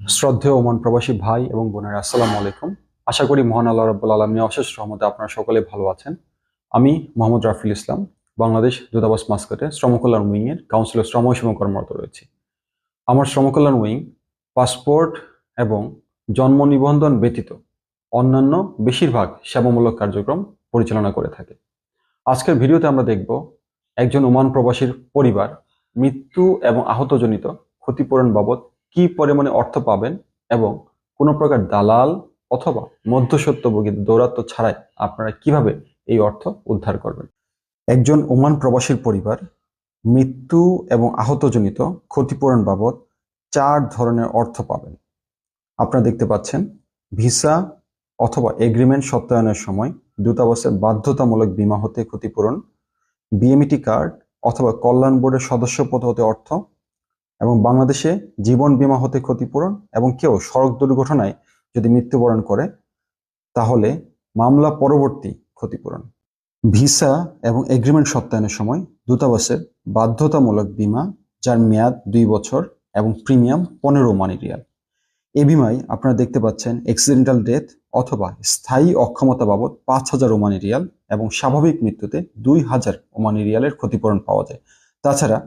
শ্রদ্ধেয় ওমান প্রবাসী ভাই এবং বোনেরা, আসসালামু আলাইকুম। আশা করি মহান আল্লাহ রাব্বুল আলমী অশেষ রহমতে আপনারা সকলে ভালো আছেন। আমি মোহাম্মদ রাফিল ইসলাম, বাংলাদেশ দূতাবাস মাস্কটে শ্রমকল্যাণ উইংয়ের কাউন্সিলর শ্রম সেবা কর্মরত রয়েছি। আমার শ্রমকল্যাণ উইং, পাসপোর্ট এবং জন্ম নিবন্ধন ব্যতীত অন্যান্য বেশিরভাগ সেবামূলক কার্যক্রম পরিচালনা করে থাকে। আজকের ভিডিওতে আমরা দেখব একজন ওমান প্রবাসীর পরিবার মৃত্যু এবং আহতজনিত ক্ষতিপূরণ বাবদ কি পরিমাণে অর্থ পাবেন এবং কোনো প্রকার দালাল অথবা মধ্যসত্ত্বভোগী দৌরাত্ম ছাড়াই আপনারা কীভাবে এই অর্থ উদ্ধার করবেন? একজন ওমান প্রবাসীর পরিবার মৃত্যু এবং আহতজনিত ক্ষতিপূরণ বাবদ চার ধরনের অর্থ পাবেন। আপনারা দেখতে পাচ্ছেন, ভিসা অথবা এগ্রিমেন্ট সত্যায়নের সময় দূতাবাসের বাধ্যতামূলক বীমা হতে ক্ষতিপূরণ, বিএমইটি কার্ড অথবা কল্যাণ বোর্ডের সদস্য পদ হতে অর্থ এবং বাংলাদেশে জীবন বীমা হতে ক্ষতিপূরণ এবং কেউ সড়ক দুর্ঘটনায় যদি মৃত্যুবরণ করে, তাহলে মামলা পরবর্তী ক্ষতিপূরণ। ভিসা এবং এগ্রিমেন্ট সত্যায়নের সময় দূতাবাসের বাধ্যতামূলক বীমা, যার মেয়াদ দুই বছর এবং প্রিমিয়াম পনেরো মানি রিয়াল। এ বিমায় আপনারা দেখতে পাচ্ছেন অ্যাক্সিডেন্টাল ডেথ অথবা স্থায়ী অক্ষমতা বাবদ পাঁচ হাজার ওমানি রিয়াল এবং স্বাভাবিক মৃত্যুতে দুই হাজার ওমানি রিয়ালের ক্ষতিপূরণ পাওয়া যায়। তাছাড়া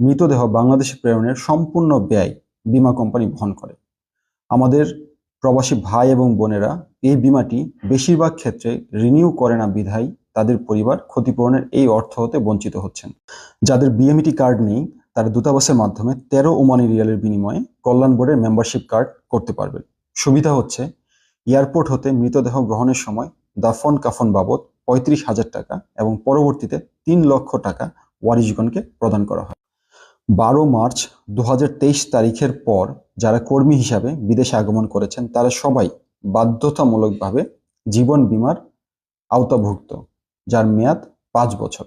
মৃতদেহ বাংলাদেশে প্রেরণের সম্পূর্ণ ব্যয় বীমা কোম্পানি বহন করে। আমাদের প্রবাসী ভাই এবং বোনেরা এই বিমাটি বেশিরভাগ ক্ষেত্রে রিনিউ করে না বিধায় তাদের পরিবার ক্ষতিপূরণের এই অর্থ হতে বঞ্চিত হচ্ছেন। যাদের বিএমইটি কার্ড নেই, তারা দূতাবাসের মাধ্যমে তেরো ওমানি রিয়ালের বিনিময়ে কল্যাণ বোর্ডের মেম্বারশিপ কার্ড করতে পারবেন। সুবিধা হচ্ছে, এয়ারপোর্ট হতে মৃতদেহ গ্রহণের সময় দাফন কাফন বাবদ পঁয়ত্রিশ হাজার টাকা এবং পরবর্তীতে তিন লক্ষ টাকা ওয়ারিশগণকে প্রদান করা হয়। বারো মার্চ দু হাজার তেইশ তারিখের পর যারা কর্মী হিসাবে বিদেশে আগমন করেছেন, তারা সবাই বাধ্যতামূলকভাবে জীবন বীমার আওতাভুক্ত, যার মেয়াদ পাঁচ বছর।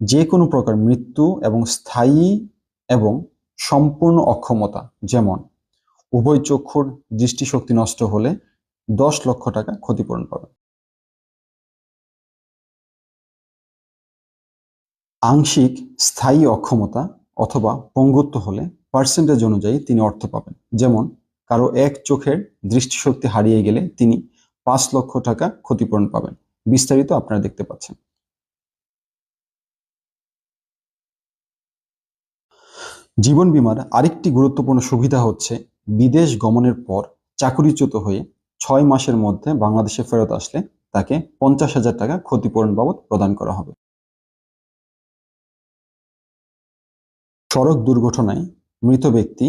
যে কোনো প্রকার মৃত্যু এবং স্থায়ী এবং সম্পূর্ণ অক্ষমতা, যেমন উভয় চক্ষুর দৃষ্টিশক্তি নষ্ট হলে দশ লক্ষ টাকা ক্ষতিপূরণ পাবে আংশিক স্থায়ী অক্ষমতা অথবা পঙ্গুত্ব হলে পার্সেন্টেজ অনুযায়ী তিনি অর্থ পাবেন। যেমন, কারও এক চোখের দৃষ্টিশক্তি হারিয়ে গেলে তিনি পাঁচ লক্ষ টাকা ক্ষতিপূরণ পাবেন। বিস্তারিত আপনারা দেখতে পাচ্ছেন। জীবন বীমার আরেকটি গুরুত্বপূর্ণ সুবিধা হচ্ছে বিদেশ গমনের পর চাকরিচ্যুত হয়ে ছয় মাসের মধ্যে বাংলাদেশে ফেরত আসলে তাকে পঞ্চাশ হাজার টাকা ক্ষতিপূরণ বাবদ প্রদান করা হবে। সড়ক দুর্ঘটনায় মৃত ব্যক্তি